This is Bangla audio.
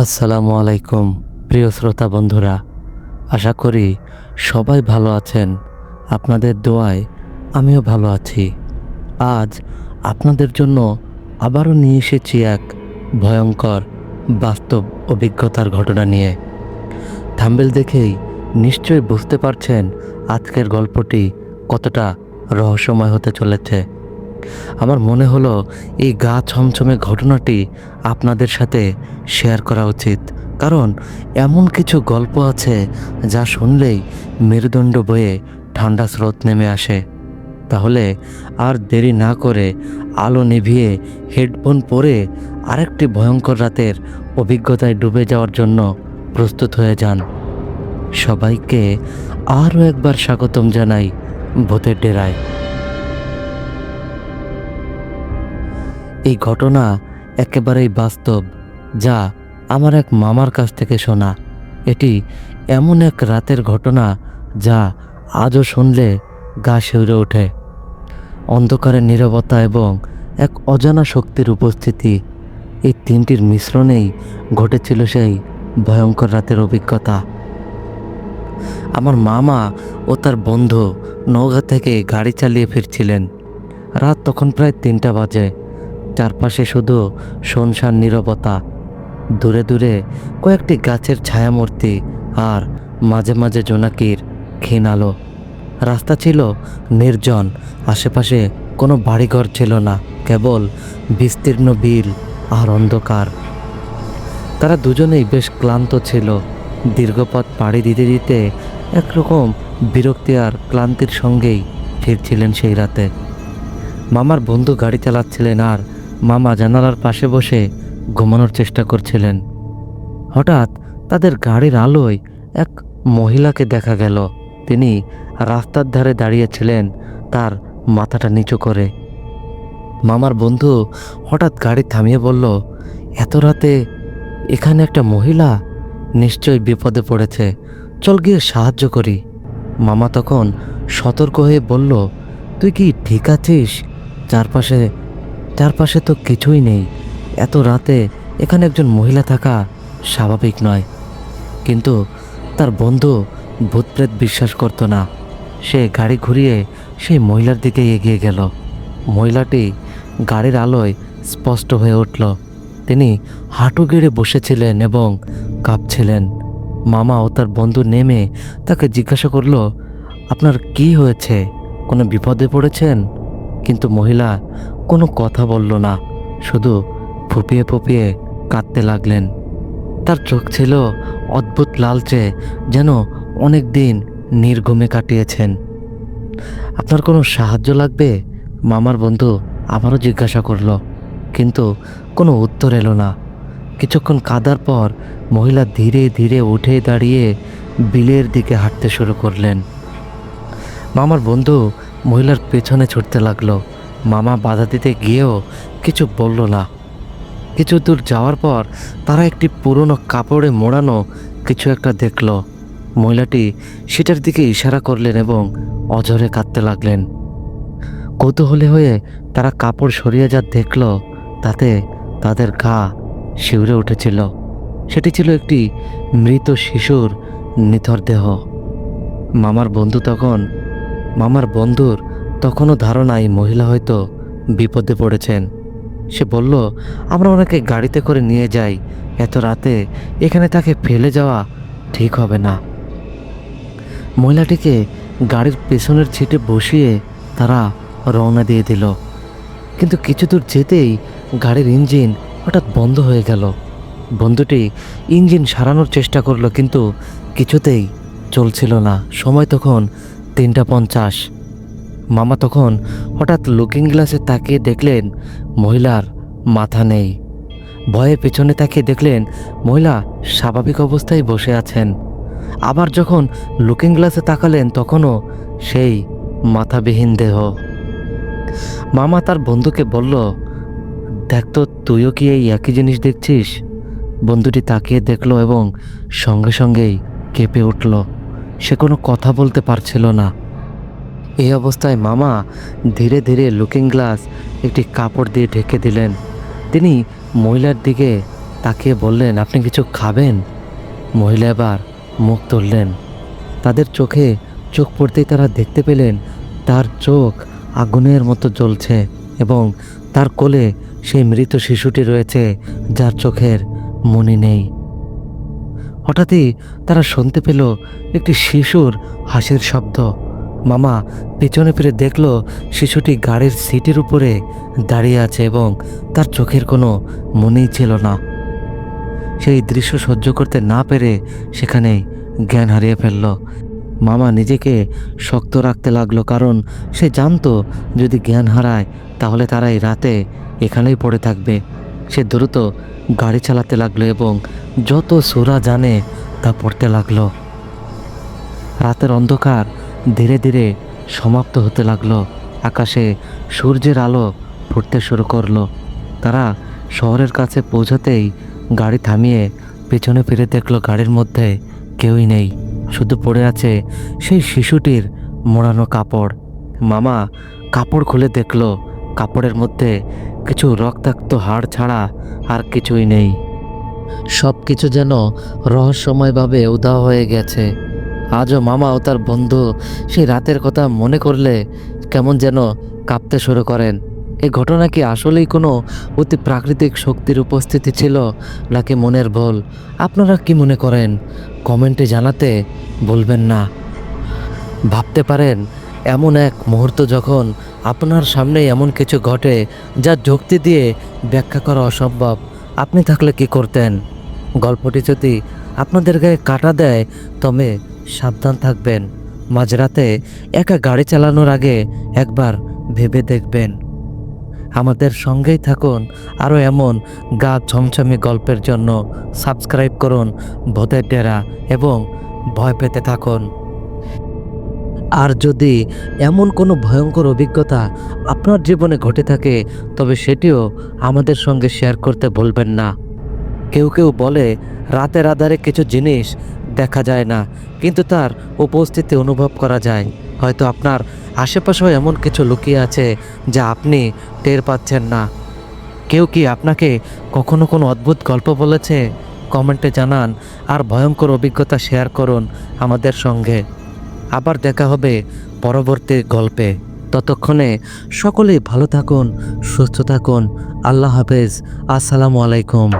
আসসালামু আলাইকুম, প্রিয় শ্রোতা বন্ধুরা। আশা করি সবাই ভালো আছেন। আপনাদের দোয়ায় আমিও ভালো আছি। আজ আপনাদের জন্য আবারও নিয়ে এসেছি এক ভয়ঙ্কর বাস্তব অভিজ্ঞতার ঘটনা নিয়ে। থাম্বেল দেখেই নিশ্চয়ই বুঝতে পারছেন আজকের গল্পটি কতটা রহস্যময় হতে চলেছে। আমার মনে হলো এই গা ছমছমে ঘটনাটি আপনাদের সাথে শেয়ার করা উচিত। কারণ এমন কিছু গল্প আছে যা শুনলেই মেরুদণ্ড বয়ে ঠান্ডা স্রোত নেমে আসে। তাহলে আর দেরি না করে আলো নিভিয়ে হেডফোন পরে আরেকটি ভয়ঙ্কর রাতের অভিজ্ঞতায় ডুবে যাওয়ার জন্য প্রস্তুত হয়ে যান। সবাইকে আরও একবার স্বাগতম জানাই ভূতের ডেরায়। এই ঘটনা একেবারেই বাস্তব, যা আমার এক মামার কাছ থেকে শোনা। এটি এমন এক রাতের ঘটনা যা আজও শুনলে গা শিউরে ওঠে। অন্ধকারের নীরবতা এবং এক অজানা শক্তির উপস্থিতি, এই তিনটির মিশ্রণেই ঘটেছিল সেই ভয়ঙ্কর রাতের অভিজ্ঞতা। আমার মামা ও তার বন্ধু নৌঘা থেকে গাড়ি চালিয়ে ফিরছিলেন। রাত তখন প্রায় তিনটা বাজে। চারপাশে শুধু শুনশান নীরবতা। দূরে দূরে কয়েকটি গাছের ছায়ামূর্তি আর মাঝে মাঝে জোনাকির ক্ষীণ আলো। রাস্তা ছিল নির্জন, আশেপাশে কোনো বাড়িঘর ছিল না, কেবল বিস্তীর্ণ বিল আর অন্ধকার। তারা দুজনেই বেশ ক্লান্ত ছিল। দীর্ঘপথ পাড়ি দিতে দিতে একরকম বিরক্তি আর ক্লান্তির সঙ্গেই ফিরছিলেন সেই রাতে। মামার বন্ধু গাড়ি চালাচ্ছিলেন আর মামা জানালার পাশে বসে ঘুমানোর চেষ্টা করছিলেন। হঠাৎ তাদের গাড়ির আলোয় এক মহিলাকে দেখা গেল। তিনি রাস্তার ধারে দাঁড়িয়েছিলেন, তার মাথাটা নিচু করে। মামার বন্ধু হঠাৎ গাড়ি থামিয়ে বলল, এত রাতে এখানে একটা মহিলা নিশ্চয়ই বিপদে পড়েছে, চল গিয়ে সাহায্য করি। মামা তখন সতর্ক হয়ে বলল, তুই কি ঠিক আছিস? চারপাশে চারপাশে তো কিছুই নেই। এত রাতে এখানে একজন মহিলা থাকা স্বাভাবিক নয়। কিন্তু তার বন্ধু ভূতপ্রেত বিশ্বাস করতো না। সে গাড়ি ঘুরিয়ে সেই মহিলার দিকে এগিয়ে গেল। মহিলাটি গাড়ির আলোয় স্পষ্ট হয়ে উঠল। তিনি হাঁটু গেড়ে বসেছিলেন এবং কাঁপছিলেন। মামা ও তার বন্ধু নেমে তাকে জিজ্ঞাসা করল, আপনার কি হয়েছে? কোনো বিপদে পড়েছেন? কিন্তু মহিলা কোনো কথা বলল না। শুধু ফুপিয়ে ফুপিয়ে কাঁদতে লাগলেন। তার চোখ ছিল অদ্ভুত লালচে, যেন অনেক দিন নির্ঘুমে কাটিয়েছেন। আপনার কোনো সাহায্য লাগবে? মামার বন্ধু আবারও জিজ্ঞাসা করল, কিন্তু কোনো উত্তর এলো না। কিছুক্ষণ কাদার পর মহিলা ধীরে ধীরে উঠে দাঁড়িয়ে বিলের দিকে হাঁটতে শুরু করলেন। মামার বন্ধু মহিলার পেছনে ছুটতে লাগল। মামা বাধা দিতে গিয়েও কিছু বলল না। কিছু দূর যাওয়ার পর তারা একটি পুরনো কাপড়ে মোড়ানো কিছু একটা দেখল। মহিলাটি সেটার দিকে ইশারা করলেন এবং অঝরে কাঁদতে লাগলেন। কৌতূহলী হয়ে তারা কাপড় সরিয়ে যা দেখল, তাতে তাদের গা শিউরে উঠেছিল। সেটি ছিল একটি মৃত শিশুর নিথর দেহ। মামার বন্ধু তখন, মামার বন্ধুর তখনও ধারণা এই মহিলা হয়তো বিপদে পড়েছেন। সে বলল, আমরা ওনাকে গাড়িতে করে নিয়ে যাই। এত রাতে এখানে তাকে ফেলে যাওয়া ঠিক হবে না। মহিলাটিকে গাড়ির পেছনের ছিটে বসিয়ে তারা রওনা দিয়ে দিল। কিন্তু কিছু দূর যেতেই গাড়ির ইঞ্জিন হঠাৎ বন্ধ হয়ে গেল। বন্ধুটি ইঞ্জিন সারানোর চেষ্টা করল, কিন্তু কিছুতেই চলছিল না। সময় তখন তিনটা পঞ্চাশ। মামা তখন হঠাৎ লুকিং গ্লাসে তাকিয়ে দেখলেন, মহিলার মাথা নেই। ভয়ে পেছনে তাকিয়ে দেখলেন, মহিলা স্বাভাবিক অবস্থায় বসে আছেন। আবার যখন লুকিং গ্লাসে তাকালেন, তখনও সেই মাথাবিহীন দেহ। মামা তার বন্ধুকে বলল, দেখ তো, তুইও কি এই একই জিনিস দেখছিস? বন্ধুটি তাকিয়ে দেখল এবং সঙ্গে সঙ্গেই কেঁপে উঠল। সে কোনো কথা বলতে পারছিল না। এই অবস্থায় মামা ধীরে ধীরে লুকিং গ্লাস একটি কাপড় দিয়ে ঢেকে দিলেন। তিনি মহিলার দিকে তাকিয়ে বললেন, আপনি কিছু খাবেন? মহিলা এবার মুখ তুললেন। তাদের চোখে চোখ পড়তেই তারা দেখতে পেলেন, তার চোখ আগুনের মতো জ্বলছে এবং তার কোলে সেই মৃত শিশুটি রয়েছে, যার চোখের মনি নেই। হঠাৎই তারা শুনতে পেল একটি শিশুর হাসির শব্দ। মামা পেছনে ফিরে দেখল শিশুটি গাড়ির সিটের উপরে দাঁড়িয়ে আছে এবং তার চোখের কোনো মনেই ছিল না। সেই দৃশ্য সহ্য করতে না পেরে সেখানেই জ্ঞান হারিয়ে ফেলল। মামা নিজেকে শক্ত রাখতে লাগল কারণ সে জানতো যদি জ্ঞান হারায় তাহলে তারা এই রাতে এখানেই পড়ে থাকবে। সে দ্রুত গাড়ি চালাতে লাগল এবং যত সুরা জানে তা পড়তে লাগল। রাতের অন্ধকার ধীরে ধীরে সমাপ্ত হতে লাগল। আকাশে সূর্যের আলো ফুটতে শুরু করল। তারা শহরের কাছে পৌঁছাতেই গাড়ি থামিয়ে পেছনে ফিরে দেখল গাড়ির মধ্যে কেউই নেই। শুধু পড়ে আছে সেই শিশুটির মোড়ানো কাপড়। মামা কাপড় খুলে দেখল, কাপড়ের মধ্যে কিছু রক্তাক্ত হাড় ছাড়া আর কিছুই নেই। সব কিছু যেন রহস্যময়ভাবে উধাও হয়ে গেছে। আজও মামা ও তার বন্ধু সেই রাতের কথা মনে করলে কেমন যেন কাঁপতে শুরু করেন। এই ঘটনা কি আসলেই কোনো অতি প্রাকৃতিক শক্তির উপস্থিতি ছিল নাকি মনের ভুল? আপনারা কি মনে করেন? কমেন্টে জানাতে বলবেন না। ভাবতে পারেন, এমন এক মুহূর্ত যখন আপনার সামনে এমন কিছু ঘটে যা যুক্তি দিয়ে ব্যাখ্যা করা অসম্ভব, আপনি থাকলে কি করতেন? গল্পটি যদি আপনাদের গায়ে কাটা দেয়, তবে সাবধান থাকবেন। মাঝরাতে একা গাড়ি চালানোর আগে একবার ভেবে দেখবেন। আমাদের সঙ্গেই থাকুন। আরও এমন গা ছমছমে গল্পের জন্য সাবস্ক্রাইব করুন ভূতের ডেরা এবং ভয় পেতে থাকুন। আর যদি এমন কোনো ভয়ঙ্কর অভিজ্ঞতা আপনার জীবনে ঘটে থাকে, তবে সেটিও আমাদের সঙ্গে শেয়ার করতে ভুলবেন না। কেউ কেউ বলে, রাতের আধারে কিছু জিনিস দেখা যায় না, কিন্তু তার উপস্থিতি অনুভব করা যায়। হয়তো আপনার আশেপাশেও এমন কিছু লুকিয়ে আছে যা আপনি টের পাচ্ছেন না। কেউ কি আপনাকে কখনো কোনো অদ্ভুত গল্প বলেছে? কমেন্টে জানান আর ভয়ঙ্কর অভিজ্ঞতা শেয়ার করুন আমাদের সঙ্গে। আবার দেখা হবে পরবর্তী গল্পে। ততক্ষণে সকলেই ভালো থাকুন, সুস্থ থাকুন। আল্লাহ হাফেজ। আসসালামু আলাইকুম।